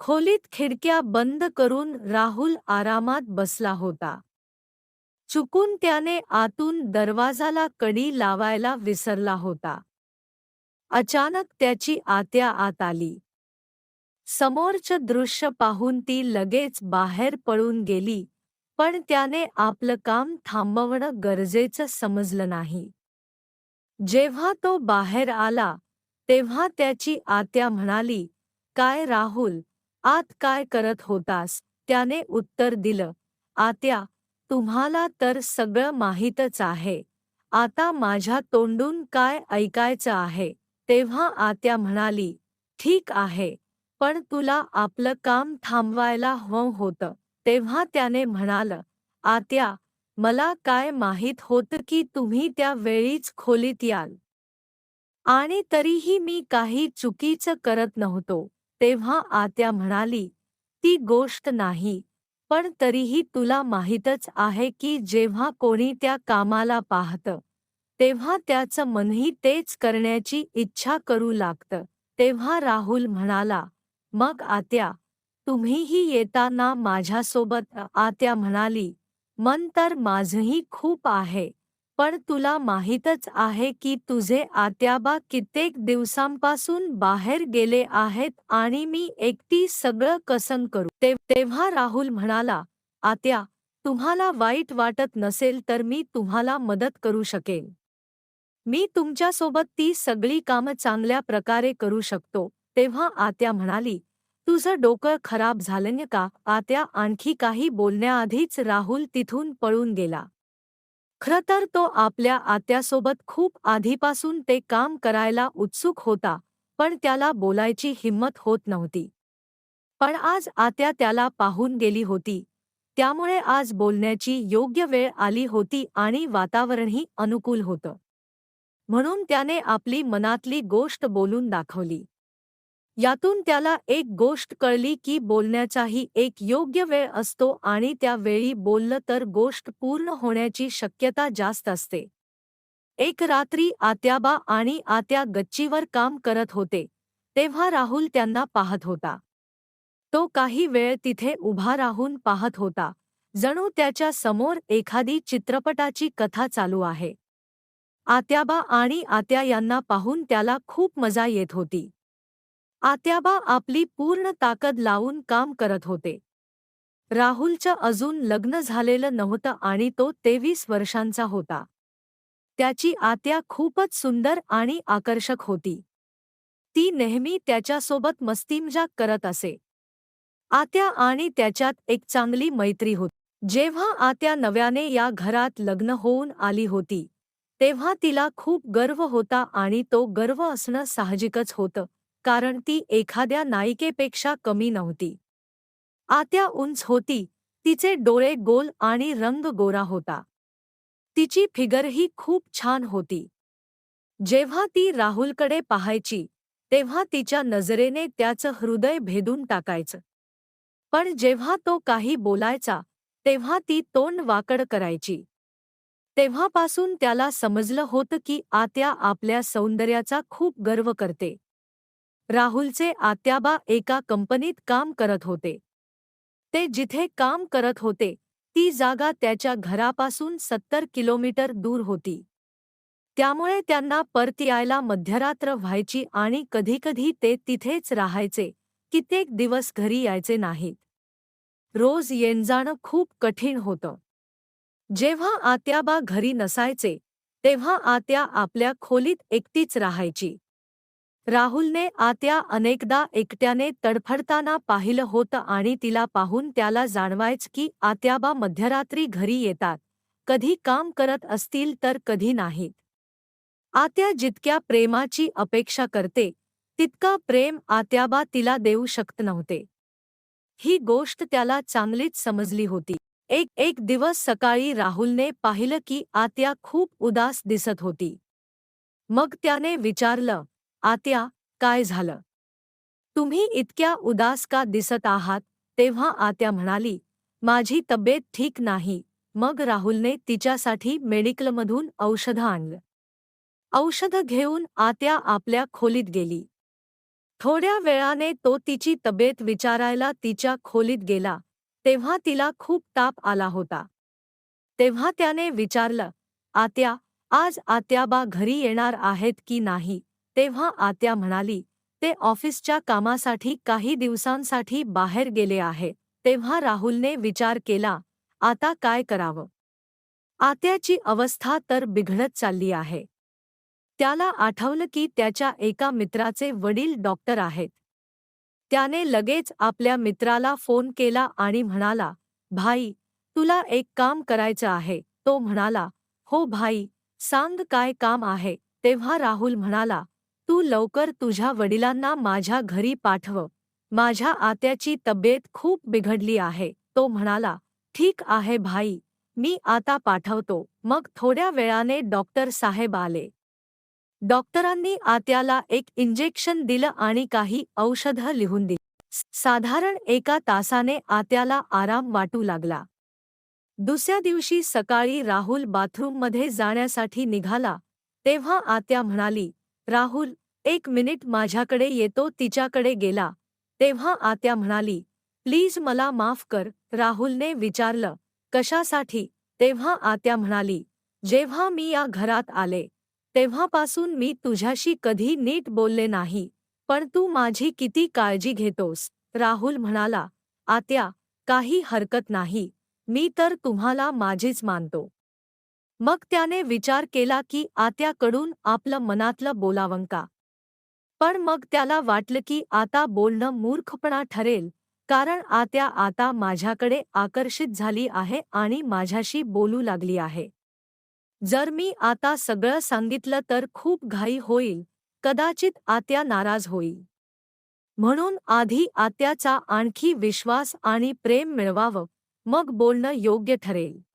खोलीत खिडक्या बंद करून राहुल आरामात बसला होता. चुकून त्याने आतून दरवाजाला कडी लावायला विसरला होता. अचानक त्याची आत्या आत आली. समोरचं दृश्य पाहून ती लगेच बाहेर पळून गेली पण त्याने आपलं काम थांबवणं गरजेचं समजलं नाही. जेव्हा तो बाहेर आला तेव्हा त्याची आत्या म्हणाली काय राहुल आत काय करत होतास? त्याने उत्तर दिलं आत्या तुम्हाला तर सगळं माहीतच आहे. आता माझ्या तोंडून काय ऐकायचं आहे? तेव्हा आत्या म्हणाली ठीक आहे पण तुला आपलं काम थांबवायला हवं होतं. तेव्हा त्याने म्हणालं आत्या मला काय माहीत होतं की तुम्ही त्या वेळीच खोलीत याल. आणि तरीही मी काही चुकीचं करत नव्हतो. तेव्हा आत्या म्हणाली ती गोष्ट नाही पण तरीही तुला माहीतच आहे की जेव्हा कोणी त्या कामाला पाहतं तेव्हा त्याचं मनही तेच करण्याची इच्छा करू लागतं. तेव्हा राहुल म्हणाला मग आत्या तुम्हीही येताना माझ्यासोबत आत्या म्हणाली मन तर माझंही खूप आहे. पण तुला माहीतच आहे की तुझे आत्याबा कित्येक दिवसांपासून बाहेर गेले आहेत आणि मी एकटी सगळं कसन करू? ते तेव्हा राहुल म्हणाला आत्या तुम्हाला वाईट वाटत नसेल तर मी तुम्हाला मदत करू शकेन. मी तुमच्यासोबत ती सगळी कामं चांगल्या प्रकारे करू शकतो. तेव्हा आत्या म्हणाली तुझं डोकं खराब झालं का आत्या आणखी काही बोलण्याआधीच राहुल तिथून पळून गेला. खरं तर तो आपल्या आत्यासोबत खूप आधीपासून ते काम करायला उत्सुक होता पण त्याला बोलायची हिंमत होत नव्हती. पण आज आत्या त्याला पाहून गेली होती. त्यामुळे आज बोलण्याची योग्य वेळ आली होती आणि वातावरणही अनुकूल होतं. म्हणून त्याने आपली मनातली गोष्ट बोलून दाखवली. यातून त्याला एक गोष्ट कळली की बोलण्याचाही एक योग्य वेळ असतो आणि त्यावेळी बोललं तर गोष्ट पूर्ण होण्याची शक्यता जास्त असते. एक रात्री आत्याबा आणि आत्या गच्चीवर काम करत होते तेव्हा राहुल त्यांना पाहत होता. तो काही वेळ तिथे उभा राहून पाहत होता. जणू त्याच्यासमोर एखादी चित्रपटाची कथा चालू आहे. आत्याबा आणि आत्या यांना पाहून त्याला खूप मजा येत होती. आत्याबा आपली पूर्ण ताकद लावून काम करत होते. राहुलच्या अजून लग्न झालेलं नव्हतं आणि तो तेवीस वर्षांचा होता. त्याची आत्या खूपच सुंदर आणि आकर्षक होती. ती नेहमी त्याच्यासोबत मस्तीमजाक करत असे. आत्या आणि त्याच्यात एक चांगली मैत्री होती. जेव्हा आत्या नव्याने या घरात लग्न होऊन आली होती तेव्हा तिला खूप गर्व होता आणि तो गर्व असणं साहजिकच होतं. कारण ती एखाद्या नायिकेपेक्षा कमी नव्हती. आत्या उंच होती तिचे डोळे गोल आणि रंग गोरा होता. तिची फिगरही खूप छान होती. जेव्हा ती राहुलकडे पाहायची तेव्हा तिच्या नजरेने त्याचं हृदय भेदून टाकायचं. पण जेव्हा तो काही बोलायचा तेव्हा ती तोंड वाकड करायची. तेव्हापासून त्याला समजलं होतं की आत्या आपल्या सौंदर्याचा खूप गर्व करते. राहुलचे आत्याबा एका कंपनीत काम करत होते. ते जिथे काम करत होते ती जागा त्याच्या घरापासून सत्तर किलोमीटर दूर होती. त्यामुळे त्यांना परत यायला मध्यरात्र व्हायची आणि कधीकधी ते तिथेच राहायचे कित्येक दिवस घरी यायचे नाहीत. रोज येणजाणं खूप कठीण होतं. जेव्हा आत्याबा घरी नसायचे तेव्हा आत्या आपल्या खोलीत एकटीच राहायची. राहुलने आत्या अनेकदा एकट्याने तडफडताना पाहिलं होतं आणि तिला पाहून त्याला जाणवायच की आत्याबा मध्यरात्री घरी येतात. कधी काम करत असतील तर कधी नाहीत. आत्या जितक्या प्रेमाची अपेक्षा करते तितका प्रेम आत्याबा तिला देऊ शकत नव्हते. ही गोष्ट त्याला चांगलीच समजली होती. एक एक दिवस सकाळी राहुलने पाहिलं की आत्या खूप उदास दिसत होती. मग त्याने विचारलं आत्या काय झालं? तुम्ही इतक्या उदास का दिसत आहात? तेव्हा आत्या म्हणाली माझी तब्येत ठीक नाही. मग राहुलने तिच्यासाठी मेडिकलमधून औषधं आणलं. औषधं घेऊन आत्या आपल्या खोलीत गेली. थोड्या वेळाने तो तिची तब्येत विचारायला तिच्या खोलीत गेला. तेव्हा तिला खूप ताप आला होता. तेव्हा त्याने विचारलं आत्या आज आत्याबा घरी येणार आहेत की नाही? तेव्हा आत्या म्हणाली ते ऑफिसच्या कामासाठी काही दिवसांसाठी बाहेर गेले आहे. तेव्हा राहुलने विचार केला आता काय करावं? आत्याची अवस्था तर बिघडत चालली आहे. त्याला आठवलं की त्याच्या एका मित्राचे वडील डॉक्टर आहेत. त्याने लगेच आपल्या मित्राला फोन केला आणि म्हणाला भाई तुला एक काम करायचं आहे. तो म्हणाला हो भाई सांग काय काम आहे. तेव्हा राहुल म्हणाला तू लवकर तुझ्या वडिलांना माझ्या घरी पाठव. माझ्या आत्याची तब्येत खूप बिघडली आहे. तो म्हणाला ठीक आहे भाई मी आता पाठवतो. मग थोड्या वेळाने डॉक्टर साहेब आले. डॉक्टरांनी आत्याला एक इंजेक्शन दिलं आणि काही औषधं लिहून दिली. साधारण एका तासाने आत्याला आराम वाटू लागला. दुसऱ्या दिवशी सकाळी राहुल बाथरूममध्ये जाण्यासाठी निघाला तेव्हा आत्या म्हणाली राहुल एक मिनिट माझ्याकडे येतो तिच्याकडे गेला. तेव्हा आत्या म्हणाली प्लीज मला माफ कर राहुलने विचारलं. कशासाठी? तेव्हा आत्या म्हणाली जेव्हा मी या घरात आले तेव्हापासून मी तुझ्याशी कधी नीट बोलले नाही पण तू माझी किती काळजी घेतोस. राहुल म्हणाला आत्या काही हरकत नाही मी तर तुम्हाला माझीच मानतो. मग त्याने विचार केला की आत्याकडून आपलं मनातलं बोलावं का? पण मग त्याला वाटलं की आता बोलणं मूर्खपणा ठरेल कारण आत्या आता माझ्याकडे आकर्षित झाली आहे आणि माझ्याशी बोलू लागली आहे. जर मी आता सगळं सांगितलं तर खूप घाई होईल कदाचित आत्या नाराज होईल. म्हणून आधी आत्याचा आणखी विश्वास आणि प्रेम मिळवावं मग बोलणं योग्य ठरेल.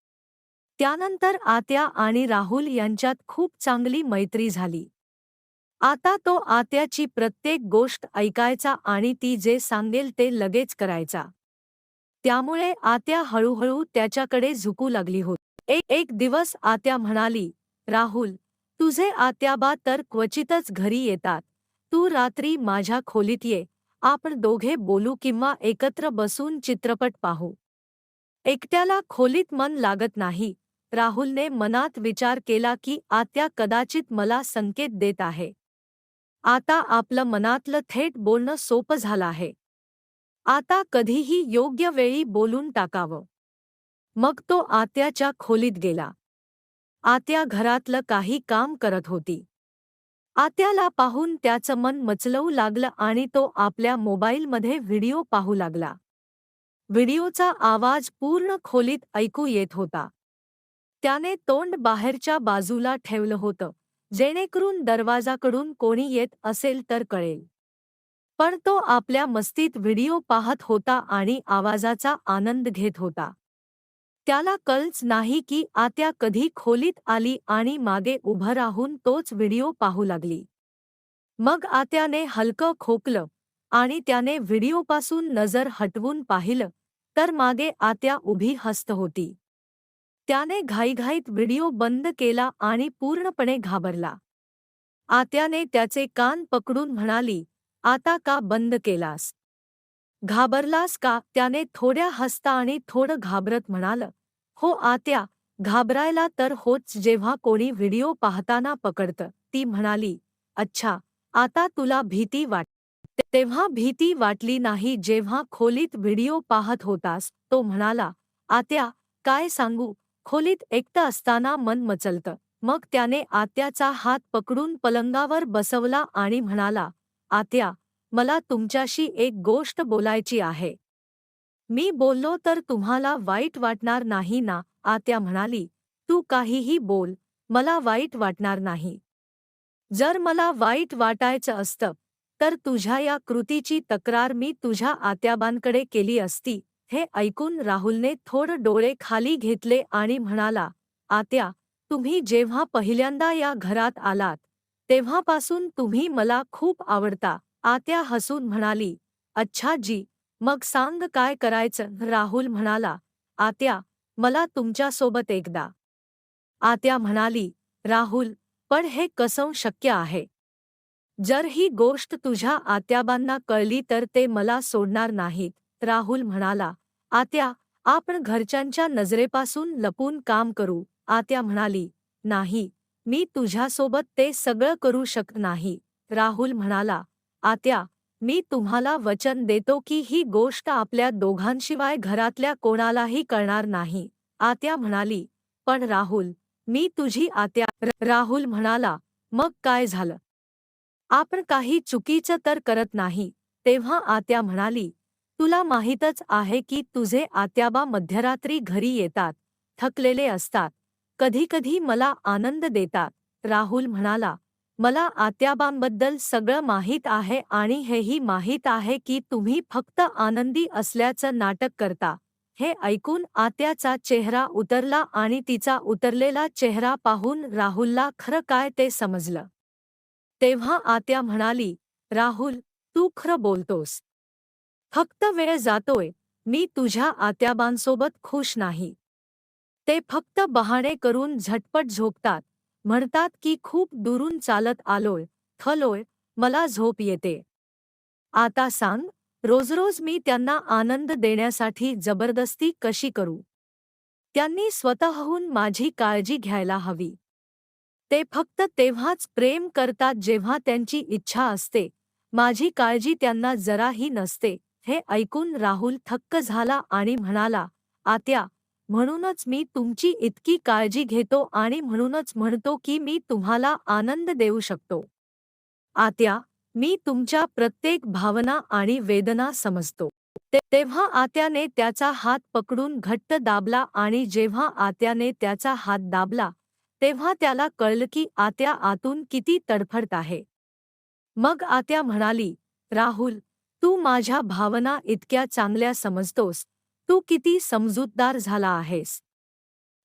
त्यानंतर आत्या आणि राहुल यांच्यात खूप चांगली मैत्री झाली. आता तो आत्याची प्रत्येक गोष्ट ऐकायचा आणि ती जे सांगेल ते लगेच करायचा. त्यामुळे आत्या हळूहळू त्याच्याकडे झुकू लागली होती. एक एक दिवस आत्या म्हणाली राहुल तुझे आत्याबा तर क्वचितच घरी येतात. तू रात्री माझ्या खोलीत ये. आपण दोघे बोलू किंवा एकत्र बसून चित्रपट पाहू. एकट्याला खोलीत मन लागत नाही. राहुलने मनात विचार केला की आत्या कदाचित मला संकेत देत आहे. आता आपलं मनातलं थेट बोलणं सोपं झालं आहे. आता कधीही योग्य वेळी बोलून टाकावं. मग तो आत्याच्या खोलीत गेला. आत्या घरातलं काही काम करत होती. आत्याला पाहून त्याचं मन मचलवू लागलं आणि तो आपल्या मोबाईलमध्ये व्हिडिओ पाहू लागला. व्हिडिओचा आवाज पूर्ण खोलीत ऐकू येत होता. त्याने तोंड बाहेरच्या बाजूला ठेवलं होतं जेणेकरून दरवाजाकडून कोणी येत असेल तर कळेल. पण तो आपल्या मस्तीत व्हिडिओ पाहत होता आणि आवाजाचा आनंद घेत होता. त्याला कळच नाही की आत्या कधी खोलीत आली आणि मागे उभं राहून तोच व्हिडिओ पाहू लागली. मग आत्याने हलकं खोकलं आणि त्याने व्हिडिओपासून नजर हटवून पाहिलं तर मागे आत्या उभी हस्त होती. त्याने घाईघाईत व्हिडिओ बंद केला आणि पूर्णपणे घाबरला. आत्याने त्याचे कान पकडून म्हणाली आता का बंद केलास? घाबरलास का? त्याने थोड्या हसता आणि थोडं घाबरत म्हणाल हो आत्या घाबरायला तर होच जेव्हा कोणी व्हिडिओ पाहताना पकडतं. ती म्हणाली अच्छा आता तुला भीती वाट तेव्हा भीती वाटली नाही जेव्हा खोलीत व्हिडिओ पाहत होतास तो म्हणाला आत्या काय सांगू? खोलीत एकटं असताना मन मचलतं. मग त्याने आत्याचा हात पकडून पलंगावर बसवला आणि म्हणाला आत्या मला तुमच्याशी एक गोष्ट बोलायची आहे. मी बोललो तर तुम्हाला वाईट वाटणार नाही ना? आत्या म्हणाली तू काहीही बोल मला वाईट वाटणार नाही. जर मला वाईट वाटायचं असतं तर तुझ्या या कृतीची तक्रार मी तुझ्या आत्याबांकडे केली असती. हे ऐकून राहुलने थोडं डोळे खाली घेतले आणि म्हणाला आत्या तुम्ही जेव्हा पहिल्यांदा या घरात आलात तेव्हापासून तुम्ही मला खूप आवडता. आत्या हसून म्हणाली अच्छा जी मग सांग काय करायचं? राहुल म्हणाला आत्या मला तुमच्यासोबत एकदा. आत्या म्हणाली राहुल पण हे कसं शक्य आहे? जर ही गोष्ट तुझ्या आत्याबांना कळली तर ते मला सोडणार नाहीत. राहुल म्हणाला आत्या आपण घरच्यांच्या नजरेपासून लपून काम करू. आत्या म्हणाली नाही मी तुझ्यासोबत ते सगळं करू शकत नाही. राहुल म्हणाला आत्या मी तुम्हाला वचन देतो की ही गोष्ट आपल्या दोघांशिवाय घरातल्या कोणालाही कळणार नाही. आत्या म्हणाली पण राहुल मी तुझी आत्या राहुल म्हणाला मग काय झालं? आपण काही चुकीचं तर करत नाही. तेव्हा आत्या म्हणाली तुला माहीतच आहे की तुझे आत्याबा मध्यरात्री घरी येतात थकलेले असतात. कधीकधी मला आनंद देतात. राहुल म्हणाला मला आत्याबांबद्दल सगळं माहीत आहे आणि हेही माहीत आहे की तुम्ही फक्त आनंदी असल्याचं नाटक करता. हे ऐकून आत्याचा चेहरा उतरला आणि तिचा उतरलेला चेहरा पाहून राहुलला खरं काय ते समजलं. तेव्हा आत्या म्हणाली राहुल तू खरं बोलतोस. फक्त वेळ जातोय. मी तुझ्या आत्याबांसोबत खुश नाही. ते फक्त बहाणे करून झटपट झोपतात. म्हणतात की खूप दुरून चालत आलोय. थलोय. मला झोप येते. आता सांग रोज रोज मी त्यांना आनंद देण्यासाठी जबरदस्ती कशी करू? त्यांनी स्वतःहून माझी काळजी घ्यायला हवी. ते फक्त तेव्हाच प्रेम करतात जेव्हा त्यांची इच्छा असते. माझी काळजी त्यांना जराही नसते. हे ऐकून राहुल थक्क झाला आणि म्हणाला आत्या म्हणूनच मी तुमची इतकी काळजी घेतो आणि म्हणूनच म्हणतो की मी तुम्हाला आनंद देऊ शकतो. आत्या मी तुमच्या प्रत्येक भावना आणि वेदना समजतो. तेव्हा आत्याने त्याचा हात पकडून घट्ट दाबला आणि जेव्हा आत्याने त्याचा हात दाबला तेव्हा त्याला कळलं की आत्या आतून किती तडफडत आहे. मग आत्या म्हणाली राहुल तू माझ्या भावना इतक्या चांगल्या समजतोस. तू किती समजूतदार झाला आहेस.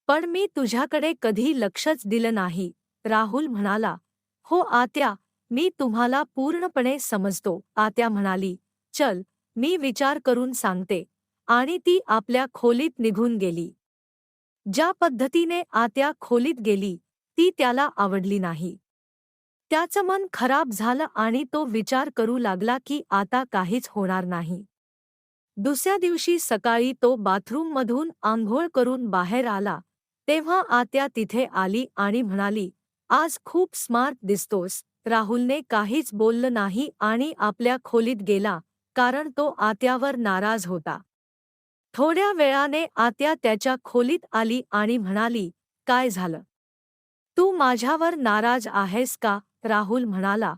पण मी तुझ्याकडे कधी लक्षच दिलं नाही. राहुल म्हणाला, हो आत्या, मी तुम्हाला पूर्णपणे समजतो. आत्या म्हणाली, चल, मी विचार करून सांगते. आणि ती आपल्या खोलीत निघून गेली. ज्या पद्धतीने आत्या खोलीत गेली, ती त्याला आवडली नाही. त्याचं मन खराब झालं आणि तो विचार करू लागला की आता काहीच होणार नाही. दुसऱ्या दिवशी सकाळी तो बाथरूममधून आंघोळ करून बाहेर आला. तेव्हा आत्या तिथे आली आणि म्हणाली आज खूप स्मार्ट दिसतोस. राहुलने काहीच बोललं नाही आणि आपल्या खोलीत गेला कारण तो आत्यावर नाराज होता. थोड्या वेळाने आत्या त्याच्या खोलीत आली आणि म्हणाली काय झालं? तू माझ्यावर नाराज आहेस का? राहुल म्हणाला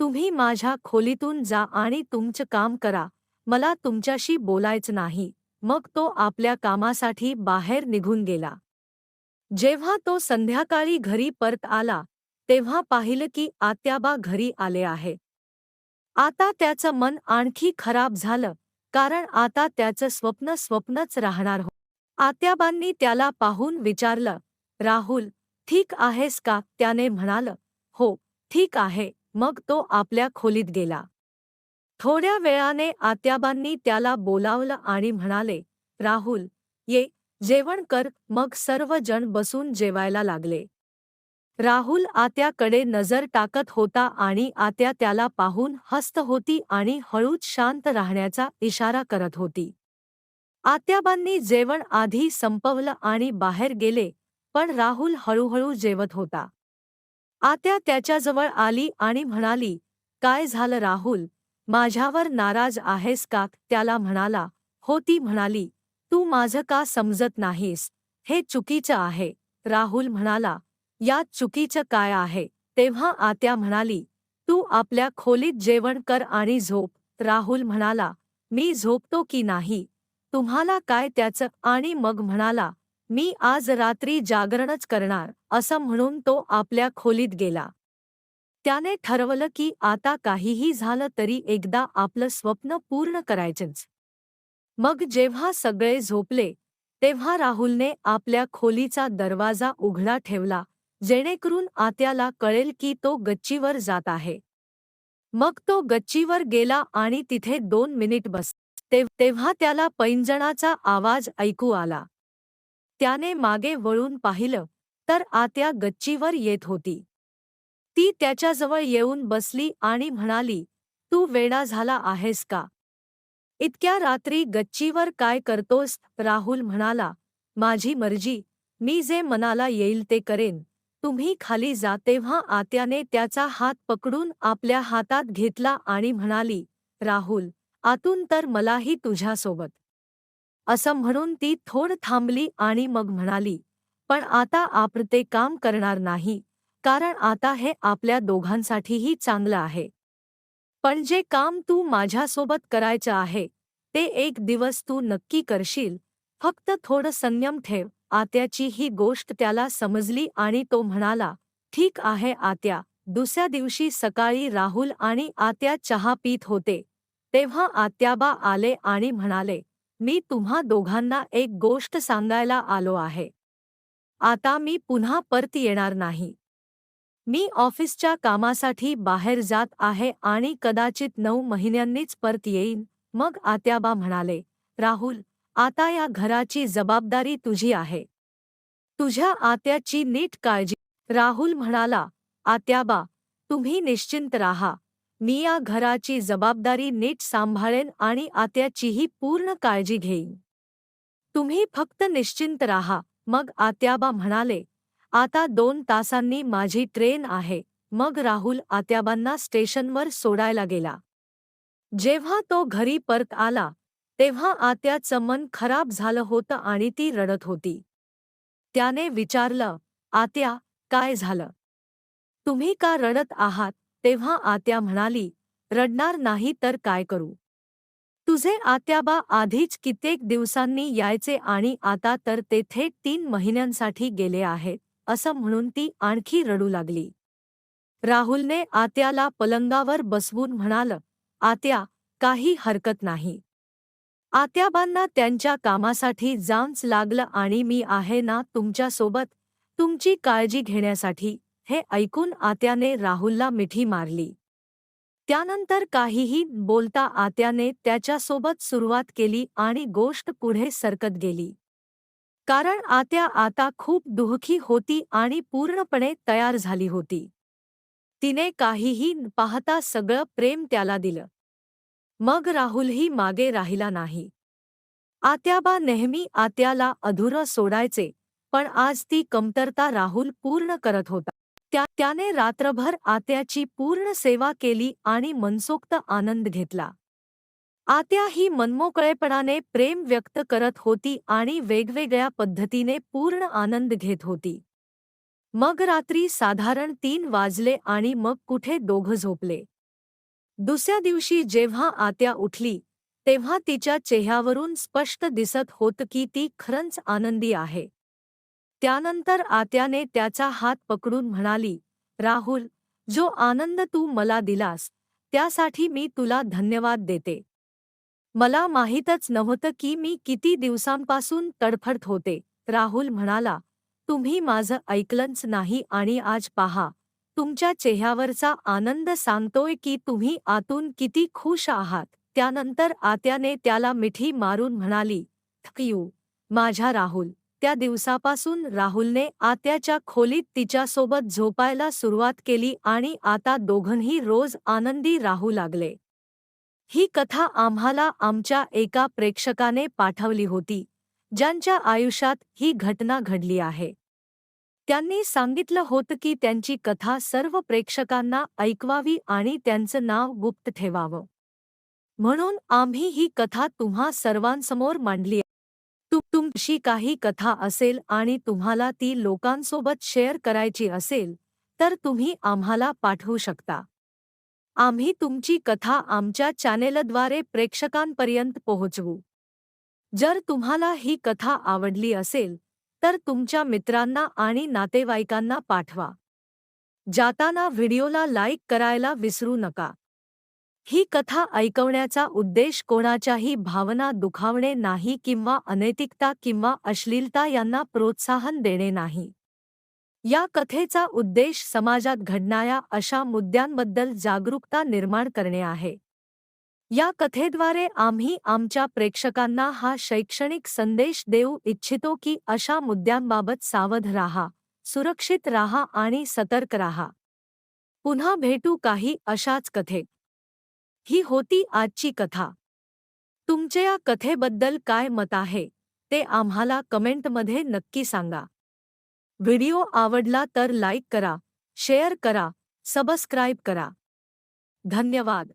तुम्ही माझ्या खोलीतून जा आणि तुमचं काम करा. मला तुमच्याशी बोलायचं नाही. मग तो आपल्या कामासाठी बाहेर निघून गेला. जेव्हा तो संध्याकाळी घरी परत आला तेव्हा पाहिलं की आत्याबा घरी आले आहे. आता त्याचं मन आणखी खराब झालं कारण आता त्याचं स्वप्न स्वप्नच राहणार हो. आत्याबांनी त्याला पाहून विचारलं राहुल ठीक आहेस का? त्याने म्हणालं हो. ठीक आहे मग तो आपल्या खोलीत गेला. थोड्या वेळाने आत्याबांनी त्याला बोलावलं आणि म्हणाले राहुल ये जेवण कर. मग सर्व जण बसून जेवायला लागले. राहुल आत्याकडे नजर टाकत होता आणि आत्या त्याला पाहून हस्त होती आणि हळूच शांत राहण्याचा इशारा करत होती. आत्याबांनी जेवण आधी संपवलं आणि बाहेर गेले पण राहुल हळूहळू जेवत होता. आत्या त्याच्याजवळ आली आणि म्हणाली काय झालं राहुल? माझ्यावर नाराज आहेस का? त्याला म्हणाला. हो ती म्हणाली तू माझं का समजत नाहीस? हे चुकीचं आहे. राहुल म्हणाला यात चुकीचं काय आहे? तेव्हा आत्या म्हणाली तू आपल्या खोलीत जेवण कर आणि झोप. राहुल म्हणाला मी झोपतो की नाही? तुम्हाला काय त्याचं? आणि मग म्हणाला मी आज रात्री जागरणच करणार असं म्हणून तो आपल्या खोलीत गेला. त्याने ठरवलं की आता काहीही झालं तरी एकदा आपलं स्वप्न पूर्ण करायचंच. मग जेव्हा सगळे झोपले तेव्हा राहुलने आपल्या खोलीचा दरवाजा उघडा ठेवला जेणेकरून आत्याला कळेल की तो गच्चीवर जात आहे. मग तो गच्चीवर गेला आणि तिथे दोन मिनिट बस तेव्हा त्याला पैंजणाचा आवाज ऐकू आला. त्याने मागे वळून पाहिलं तर आत्या गच्चीवर येत होती. ती त्याच्याजवळ येऊन बसली आणि म्हणाली तू वेडा झाला आहेस का? इतक्या रात्री गच्चीवर काय करतोस? राहुल म्हणाला माझी मर्जी मी जे मनाला येईल ते करेन. तुम्ही खाली जा. तेव्हा आत्याने त्याचा हात पकडून आपल्या हातात घेतला आणि म्हणाली राहुल आतून तर मलाही तुझ्यासोबत असं म्हणून ती थोड थांबली आणि मग म्हणाली पण आता आपण ते काम करणार नाही कारण आता हे आपल्या दोघांसाठीही चांगलं आहे. पण जे काम तू माझ्यासोबत करायचं आहे ते एक दिवस तू नक्की करशील. फक्त थोडं संयम ठेव आत्याची ही गोष्ट त्याला समजली आणि तो म्हणाला ठीक आहे आत्या दुसऱ्या दिवशी सकाळी राहुल आणि आत्या चहा पीत होते. तेव्हा आत्याबा आले आणि म्हणाले मी तुम्हा दोघांना एक गोष्ट सांगायला आलो आहे. आता मी पुन्हा परत येणार नाही. मी ऑफिसच्या कामासाठी बाहेर जात आहे आणि कदाचित नऊ महिन्यांनीच परत येईन मग आत्याबा म्हणाले राहुल आता या घराची जबाबदारी तुझी आहे. तुझ्या आत्याची नीट काळजी. राहुल म्हणाला आत्याबा तुम्ही निश्चिंत राहा. मी या घराची जबाबदारी नीट सांभाळेन आणि आत्याचीही पूर्ण काळजी घेईन. तुम्ही फक्त निश्चिंत राहा मग आत्याबा म्हणाले आता दोन तासांनी माझी ट्रेन आहे. मग राहुल आत्याबांना स्टेशनवर सोडायला गेला. जेव्हा तो घरी परत आला तेव्हा आत्याचं मन खराब झालं होतं आणि ती रडत होती. त्याने विचारलं आत्या काय झालं? तुम्ही का रडत आहात? तेव्हा आत्या म्हणाली रडणार नाही तर काय करू? तुझे आत्याबा आधीच कित्येक दिवसांनी यायचे आणि आता तर ते थेट तीन महिन्यांसाठी गेले आहेत असं म्हणून ती आणखी रडू लागली. राहुलने आत्याला पलंगावर बसवून म्हणालं आत्या काही हरकत नाही. आत्याबांना त्यांच्या कामासाठी जांच लागलं आणि मी आहे ना तुमच्यासोबत तुमची काळजी घेण्यासाठी. हे ऐकून आत्याने राहुलला मिठी मारली. त्यानंतर काहीही बोलता आत्याने त्याच्यासोबत सुरुवात केली आणि गोष्ट पुढे सरकत गेली. कारण आत्या आता खूप दुःखी होती आणि पूर्णपणे तयार झाली होती. तिने काहीही पाहता सगळं प्रेम त्याला दिलं. मग राहुलही मागे राहिला नाही. आत्याबा नेहमी आत्याला अधुरं सोडायचे पण आज ती कमतरता राहुल पूर्ण करत होता. त्या त्याने रात्रभर आत्याची पूर्ण सेवा केली आणि मनसोक्त आनंद घेतला. आत्या ही मनमोकळेपणाने प्रेम व्यक्त करत होती आणि वेगवेगळ्या पद्धतीने पूर्ण आनंद घेत होती. मग रात्री साधारण तीन वाजले आणि मग कुठे दोघं झोपले. दुसऱ्या दिवशी जेव्हा आत्या उठली तेव्हा तिच्या चेहऱ्यावरून स्पष्ट दिसत होत की ती खरंच आनंदी आहे. त्यानंतर आत्याने त्याचा हात पकडून म्हणाली राहुल जो आनंद तू मला दिलास त्यासाठी मी तुला धन्यवाद देते. मला माहीतच नव्हतं की मी किती दिवसांपासून तडफडत होते. राहुल म्हणाला तुम्ही माझं ऐकलंच नाही आणि आज पहा तुमच्या चेहऱ्यावरचा आनंद सांगतोय की तुम्ही आतून किती खुश आहात. त्यानंतर आत्याने त्याला मिठी मारून म्हणाली थकयू माझ्या राहुल. त्या दिवसापासून राहुलने आत्याच्या खोलीत तिच्यासोबत झोपायला सुरुवात केली आणि आता दोघंही रोज आनंदी राहू लागले. ही कथा आम्हाला आमच्या एका प्रेक्षकाने पाठवली होती ज्यांच्या आयुष्यात ही घटना घडली आहे. त्यांनी सांगितलं होतं की त्यांची कथा सर्व प्रेक्षकांना ऐकवावी आणि त्यांचं नाव गुप्त ठेवावं. म्हणून आम्ही ही कथा तुम्हा सर्वांसमोर मांडली तुमची काही कथा असेल आणि तुम्हाला ती लोकांसोबत शेअर करायची असेल तर तुम्ही आम्हाला पाठवू शकता. आम्ही तुमची कथा आमच्या चॅनेलद्वारे प्रेक्षकांपर्यंत पोहोचवू. जर तुम्हाला ही कथा आवडली असेल तर तुमच्या मित्रांना आणि नातेवाईकांना पाठवा. जाताना व्हिडिओला लाईक करायला विसरू नका. ही कथा ऐकवण्याचा उद्देश कोणाच्याही भावना दुखावणे नाही किंवा अनैतिकता किंवा अश्लीलता यांना प्रोत्साहन देणे नाही. या कथेचा उद्देश समाजात घडणाऱ्या अशा मुद्द्यांबद्दल जागरूकता निर्माण करणे आहे. या कथेद्वारे आम्ही आमच्या प्रेक्षकांना हा शैक्षणिक संदेश देऊ इच्छितो की अशा मुद्द्यांबाबत सावध राहा सुरक्षित राहा आणि सतर्क राहा. पुन्हा भेटू काही अशाच कथेत ही होती आजची कथा. तुमच्या कथेबद्दल काय मत आहे, ते आम्हाला कमेंटमध्ये नक्की सांगा. व्हिडिओ आवडला तर लाईक करा, शेअर करा, सबस्क्राईब करा. धन्यवाद.